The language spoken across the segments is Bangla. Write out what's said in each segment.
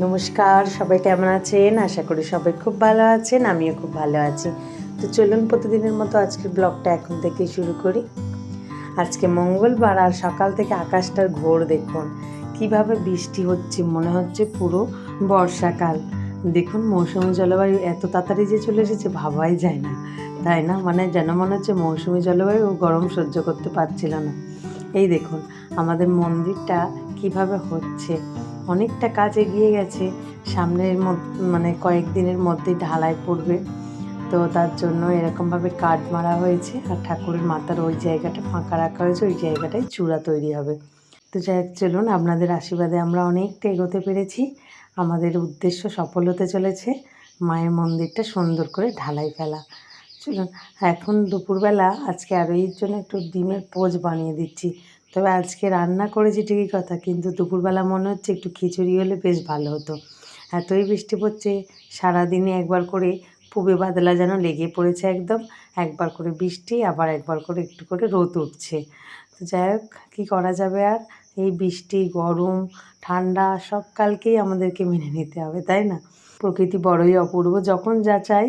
নমস্কার, সবাই কেমন আছেন? আশা করি সবাই খুব ভালো আছেন, আমিও খুব ভালো আছি। তো চলুন প্রতিদিনের মতো আজকের ব্লগটা এখন থেকে শুরু করি। আজকে মঙ্গলবার আর সকাল থেকে আকাশটার ঘোর দেখুন। কীভাবে বৃষ্টি হচ্ছে, মনে হচ্ছে পুরো বর্ষাকাল। দেখুন, মৌসুমি জলবায়ু এত তাড়াতাড়ি যে চলে এসেছে, ভাবাই যায় না। তাই না? মানে যেন মনে হচ্ছে মৌসুমি জলবায়ু গরম সহ্য করতে পারছিল না। এই দেখুন, আমাদের মন্দিরটা কীভাবে হচ্ছে। অনেকটা কাজ এগিয়ে গেছে। সামনের মধ্যে মানে কয়েকদিনের মধ্যেই ঢালাই পড়বে। তো তার জন্য এরকমভাবে কাঠ মারা হয়েছে আর ঠাকুরের মাথার ওই জায়গাটা ফাঁকা রাখা হয়েছে, ওই জায়গাটায় চূড়া তৈরি হবে। তো যাই হোক, চলুন আপনাদের আশীর্বাদে আমরা অনেকটা এগোতে পেরেছি। আমাদের উদ্দেশ্য সফল হতে চলেছে মায়ের মন্দিরটা সুন্দর করে ঢালাই ফেলা। চলুন, এখন দুপুরবেলা আজকে আরোহীর জন্য একটু ডিমের পোজ বানিয়ে দিচ্ছি। তবে আজকে রান্না করেছি ঠিকই কথা, কিন্তু দুপুরবেলা মনে হচ্ছে একটু খিচুড়ি হলে বেশ ভালো হতো। এতই বৃষ্টি পড়ছে, সারাদিনে একবার করে পুবে বাদলা যেন লেগে পড়েছে একদম, একবার করে বৃষ্টি, আবার একবার করে একটু করে রোদ উঠছে। তো যাই হোক, কী করা যাবে আর? এই বৃষ্টি, গরম, ঠান্ডা, সব কালকেই আমাদেরকে মেনে নিতে হবে, তাই না? প্রকৃতি বড়ই অপূর্ব, যখন যা চাই,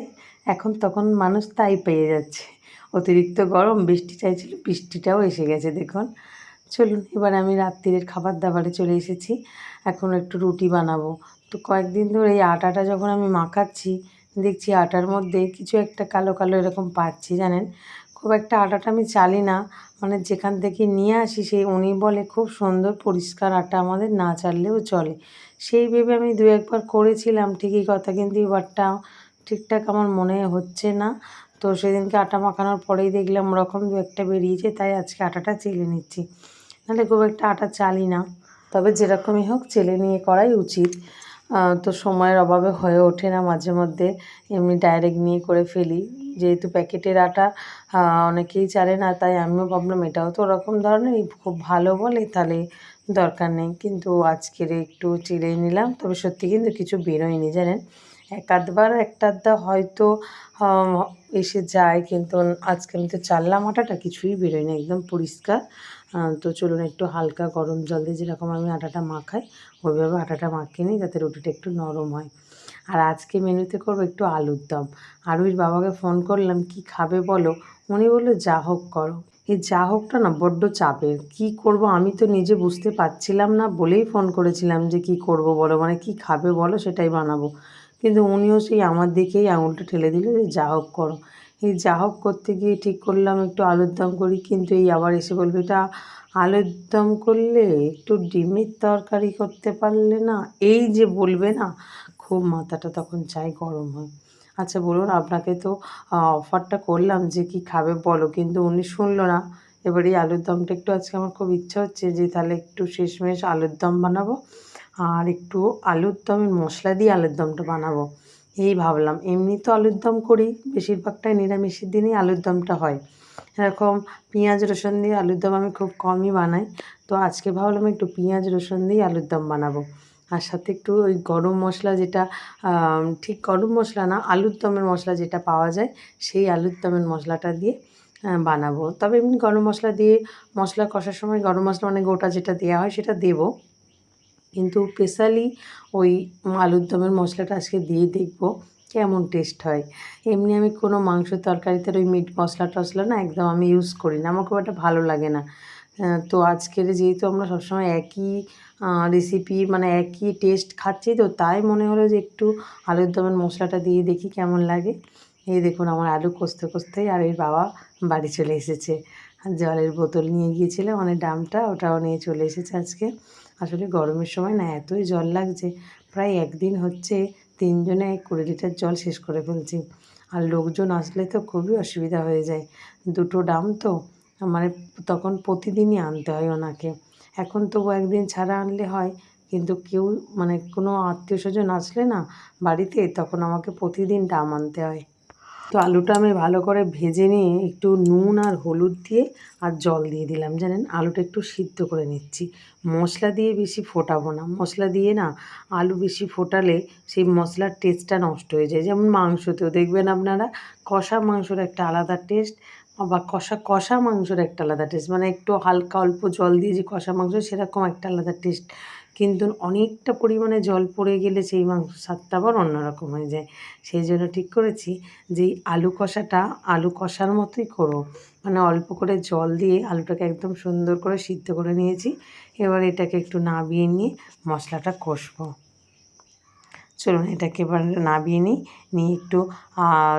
এখন তখন মানুষ তাই পেয়ে যাচ্ছে। অতিরিক্ত গরম, বৃষ্টি চাইছিল বৃষ্টিটাও এসে গেছে, দেখুন। চলুন, এবার আমি রাত্রিরের খাবার দাবারে চলে এসেছি। এখন একটু রুটি বানাবো। তো কয়েকদিন ধরে এই আটাটা যখন আমি মাখাচ্ছি, দেখছি আটার মধ্যে কিছু একটা কালো কালো এরকম পাচ্ছি, জানেন? খুব একটা আটাটা আমি চালি না। মানে যেখান থেকে নিয়ে আসি, সেই উনি বলে, খুব সুন্দর পরিষ্কার আটা আমাদের না চাললেও চলে। সেই ভেবে আমি দু একবার করেছিলাম, ঠিকই কথা, কিন্তু এবারটা ঠিকঠাক আমার মনে হচ্ছে না। তো সেদিনকে আটা মাখানোর পরেই দেখলাম ওরকম দু একটা বেরিয়েছে, তাই আজকে আটাটা চেলে নিচ্ছি। নাহলে খুব একটা আটা চালি না। তবে যেরকমই হোক, চেলে নিয়ে করাই উচিত। তো সময়ের অভাবে হয়ে ওঠে না মাঝে মধ্যে। এমনি ডাইরেক্ট নিয়ে করে ফেলি। যেহেতু প্যাকেটের আটা অনেকেই চালে না, তাই আমিও ভাবলাম এটাও তো ওরকম ধরনের খুব ভালো বলে তাহলে দরকার নেই। কিন্তু আজকের একটু চিড়ে নিলাম। তবে সত্যি কিন্তু কিছু বেরোয়নি, জানেন? এক আধবার একটা আধটা হয়তো এসে যায়, কিন্তু আজকে আমি তো চাললাম আটাটা কিছুই বেরোয়নি একদম পরিষ্কার। তো চলুন একটু হালকা গরম জল দিয়ে যেরকম আমি আটাটা মাখাই, ওইভাবে আটাটা মাখিয়ে নিই যাতে রুটিটা একটু নরম হয়। আর আজকে মেনুতে করব একটু আলুর দম। আরুইর বাবাকে ফোন করলাম, কি খাবে বলো? উনি বলল, যা হোক করো। এই যা হোকটা না বড্ড চাপের, কি করব? আমি তো নিজে বুঝতে পারছিলাম না, বলেই ফোন করেছিলাম যে, কি করব বলো? মানে কি খাবে বলো? সেটাই বানাবো। কিন্তু উনিও সেই আমার দিকেই আঙুলটা ঠেলে দিল যে, যা হোক করো। এই যা হোক করতে গিয়ে ঠিক করলাম, একটু আলুর দম করি। কিন্তু এই আবার এসে বলবে এটা আলুর দম করলে একটু ডিমের তরকারি করতে পারলে না? এই যে বলবে না, খুব মাথাটা তখন চাই গরম হয়। আচ্ছা বলুন, আপনাকে তো অফারটা করলাম যে কি খাবে বলো, কিন্তু উনি শুনলো না। এবার এই আলুর দমটা একটু আজকে আমার খুব ইচ্ছা হচ্ছে যে তাহলে একটু শেষমেশ আলুর দম বানাবো। আর একটু আলুর দমের মশলা দিয়ে আলুর দমটা বানাবো। এই ভাবলাম এমনি তো আলুর দম করি, বেশিরভাগটাই নিরামিষের দিনেই আলুর দমটা হয়। এরকম পেঁয়াজ, রসুন দিয়ে আলুর দম আমি খুব কমই বানাই। তো আজকে ভাবলাম একটু পেঁয়াজ, রসুন দিয়ে আলুর দম বানাবো। আর সাথে একটু ওই গরম মশলা যেটা ঠিক গরম মশলা না, আলুর দমের মশলা যেটা পাওয়া যায়, সেই আলুর দমের মশলাটা দিয়ে বানাবো। তবে এমনি গরম মশলা দিয়ে মশলা কষার সময় গরম মশলা মানে গোটা যেটা দেওয়া হয় সেটা দেবো। কিন্তু স্পেশালি ওই আলুর দমের মশলাটা আজকে দিয়ে দেখব, কেমন টেস্ট হয়। এমনি আমি কোনো মাংস তরকারিতে ওই মিট মশলা টশলা না একদম আমি ইউজ করি না, আমার খুব একটা ভালো লাগে না। তো আজকের যেহেতু আমরা সবসময় একই রেসিপি মানে একই টেস্ট খাচ্ছি, তো তাই মনে হলো যে একটু আলুর দমের মশলাটা দিয়ে দেখি কেমন লাগে। এই দেখুন আমার আলু কষতে কষতেই আর এর বাবা বাড়ি চলে এসেছে। জলের বোতল নিয়ে গিয়েছিল মানে ডামটা ওটাও নিয়ে চলে এসেছে আজকে। আসলে গরমের সময় না এতই জল লাগছে, প্রায় একদিন হচ্ছে তিনজনে কুড়ি লিটার জল শেষ করে ফেলছি। আর লোকজন আসলে তো খুবই অসুবিধা হয়ে যায়। দুটো ডাম তো মানে তখন প্রতিদিনই আনতে হয় ওনাকে। এখন তবু একদিন ছাড়া আনলে হয়, কিন্তু কেউ মানে কোনো আত্মীয় স্বজন আসলে না বাড়িতে, তখন আমাকে প্রতিদিন ডাম আনতে হয়। তো আলুটা আমি ভালো করে ভেজে নিয়ে একটু নুন আর হলুদ দিয়ে আর জল দিয়ে দিলাম। জানেন, আলুটা একটু সিদ্ধ করে নিচ্ছি। মশলা দিয়ে বেশি ফোটাবো না। মশলা দিয়ে না আলু বেশি ফোটালে সেই মশলার টেস্টটা নষ্ট হয়ে যায়। যেমন মাংসতেও দেখবেন আপনারা, কষা মাংসর একটা আলাদা টেস্ট বা কষা কষা মাংসর একটা আলাদা টেস্ট। মানে একটু হালকা অল্প জল দিয়ে যে কষা মাংস, সেরকম একটা আলাদা টেস্ট কিন্তু অনেকটা পরিমাণে জল পড়ে গেলে সেই মাংস স্বাদটা আবার অন্যরকম হয়ে যায়। সেই জন্য ঠিক করেছি যে আলু কষাটা, আলু কষার মতোই করো। মানে অল্প করে জল দিয়ে আলুটাকে একদম সুন্দর করে সিদ্ধ করে নিয়েছি। এবার এটাকে একটু নাবিয়ে নিয়ে মশলাটা কষবো। চলুন এটাকে এবার নাবিয়ে নিই। নিয়ে একটু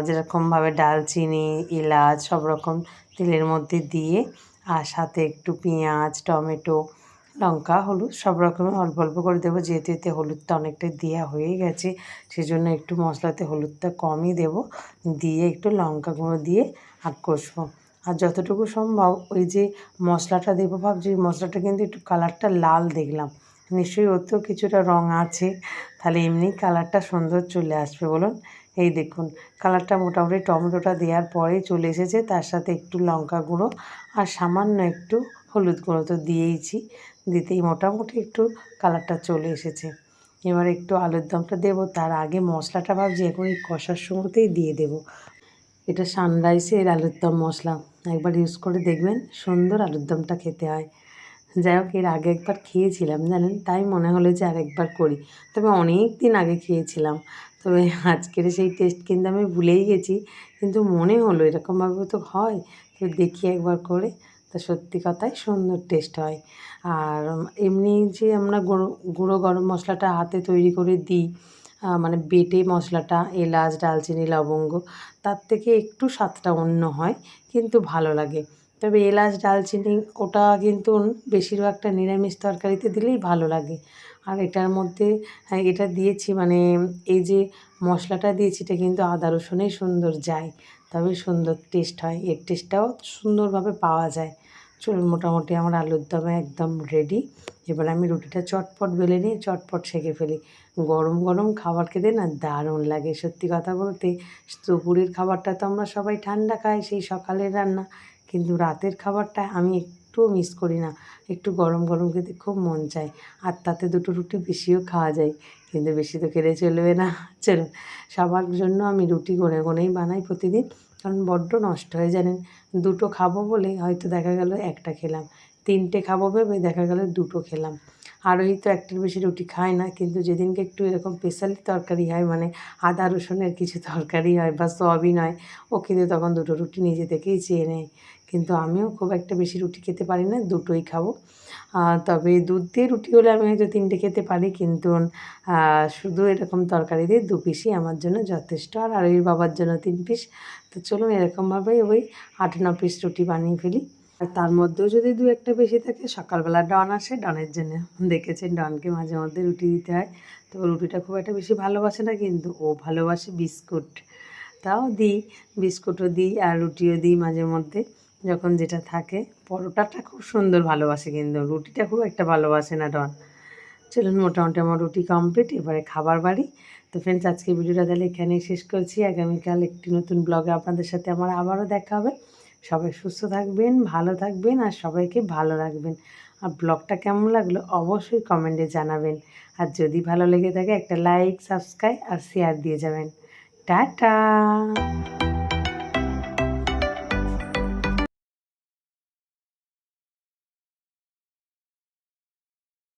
যেরকমভাবে ডালচিনি, এলাচ সব রকম তেলের মধ্যে দিয়ে, আর সাথে একটু পেঁয়াজ, টমেটো লঙ্কা, হলুদ, সব রকমের অল্প অল্প করে দেবো। যেহেতু এতে হলুদটা অনেকটা দেওয়া হয়ে গেছে, সেজন্য একটু মশলাতে হলুদটা কমই দেব। দিয়ে একটু লঙ্কা গুঁড়ো দিয়ে আর কষবো। আর যতটুকু সম্ভব ওই যে মশলাটা দেবো, ভাবছি মশলাটা কিন্তু একটু কালারটা লাল দেখলাম। নিশ্চয়ই ওতেও কিছুটা রং আছে, তাহলে এমনি কালারটা সুন্দর চলে আসবে বলুন। এই দেখুন, কালারটা মোটামুটি টমেটোটা দেওয়ার পরেই চলে এসেছে। তার সাথে একটু লঙ্কা গুঁড়ো আর সামান্য একটু হলুদ গুঁড়ো তো দিয়েইছি। দিতেই মোটামুটি একটু কালারটা চলে এসেছে। এবার একটু আলুর দমটা দেবো, তার আগে মশলাটা ভাবছি এখন এই কষার সময়তেই দিয়ে দেবো। এটা সানরাইসের আলুর দম মশলা, একবার ইউজ করে দেখবেন, সুন্দর আলুর দমটা খেতে হয়। যাই হোক, এর আগে একবার খেয়েছিলাম, জানেন? তাই মনে হলো যে আরেকবার করি। তবে অনেক দিন আগে খেয়েছিলাম। তবে আজকের সেই টেস্ট কিন্তু আমি ভুলেই গেছি, কিন্তু মনে হলো এরকমভাবে তো হয়। তো দেখি একবার করে তো সত্যি কথাই সুন্দর টেস্ট হয়। আর এমনি যে আমরা গুঁড়ো গুঁড়ো গরম মশলাটা হাতে তৈরি করে দিই মানে বেটে মশলাটা, এলাচ ডালচিনি লবঙ্গ, তার থেকে একটু স্বাদটা অন্য হয়, কিন্তু ভালো লাগে। তবে এলাচ ডালচিনি ওটা কিন্তু বেশিরভাগটা নিরামিষ তরকারিতে দিলেই ভালো লাগে। আর এটার মধ্যে এটা দিয়েছি মানে এই যে মশলাটা দিয়েছি, এটা কিন্তু আদা রসুনেই সুন্দর যায়। তবে সুন্দর টেস্ট হয়। এর টেস্টটাও সুন্দরভাবে পাওয়া যায়। চলুন, মোটামুটি আমার আলুর দমে একদম রেডি এবার আমি রুটিটা চটপট বেলে নিয়ে চটপট সেঁকে ফেলি। গরম গরম খাবার খেতে না দারুণ লাগে। সত্যি কথা বলতে, দুপুরের খাবারটা তো আমরা সবাই ঠান্ডা খাই, সেই সকালের রান্না। কিন্তু রাতের খাবারটা আমি একটুও মিস করি না। একটু গরম গরম খেতে খুব মন চায়। আর তাতে দুটো রুটি বেশিও খাওয়া যায়। কিন্তু বেশি তো খেলে চলবে না। চলুন সবার জন্য আমি রুটি গনে গনেই বানাই প্রতিদিন। কারণ বড্ড নষ্ট হয়ে, জানেন? দুটো খাব বলে হয়তো দেখা গেল একটা খেলাম। তিনটে খাব ভেবে দেখা গেল দুটো খেলাম। আর ওই তো একটার বেশি রুটি খায় না, কিন্তু যেদিনকে একটু এরকম স্পেশালি তরকারি হয় মানে আদা রসুনের কিছু তরকারি হয় বা সয়াবিন হয়, ও কিন্তু তখন দুটো রুটি নিজে থেকেই চেয়ে নেয়। কিন্তু আমিও খুব একটা বেশি রুটি খেতে পারি না, দুটোই খাব। তবে দুধ দিয়ে রুটি হলে আমি হয়তো তিনটে খেতে পারি, কিন্তু শুধু এরকম তরকারি দিয়ে দু পিসই আমার জন্য যথেষ্ট। আর আরবির বাবার জন্য তিন পিস তো চলুন এরকমভাবেই ওই আট ন পিস রুটি বানিয়ে ফেলি। আর তার মধ্যেও যদি দু একটা বেশি থাকে, সকালবেলা ডন আসে, ডনের জন্য দেখেছেন, ডনকে মাঝে মধ্যে রুটি দিতে হয়। তো রুটিটা খুব একটা বেশি ভালোবাসে না, কিন্তু ও ভালোবাসে বিস্কুট। তাও দিই, বিস্কুটও দিই আর রুটিও দিই মাঝে মধ্যে, যখন যেটা থাকে। পরোটাটা খুব সুন্দর ভালোবাসে কিন্তু, রুটিটা খুব একটা ভালোবাসে না ডন। চলুন, মোটামুটি আমার রুটি কমপ্লিট এবারে খাবার বাড়ি। তো ফ্রেন্ডস আজকে ভিডিওটা তাহলে এখানেই শেষ করছি। আগামীকাল একটি নতুন ব্লগে আপনাদের সাথে আমার আবারও দেখা হবে। সবাই সুস্থ থাকবেন, ভালো থাকবেন আর সবাইকে ভালো রাখবেন। আর ব্লগটা কেমন লাগল অবশ্যই কমেন্টে জানাবেন। আর যদি ভালো লেগে থাকে একটা লাইক সাবস্ক্রাইব আর শেয়ার দিয়ে যাবেন। টাটা!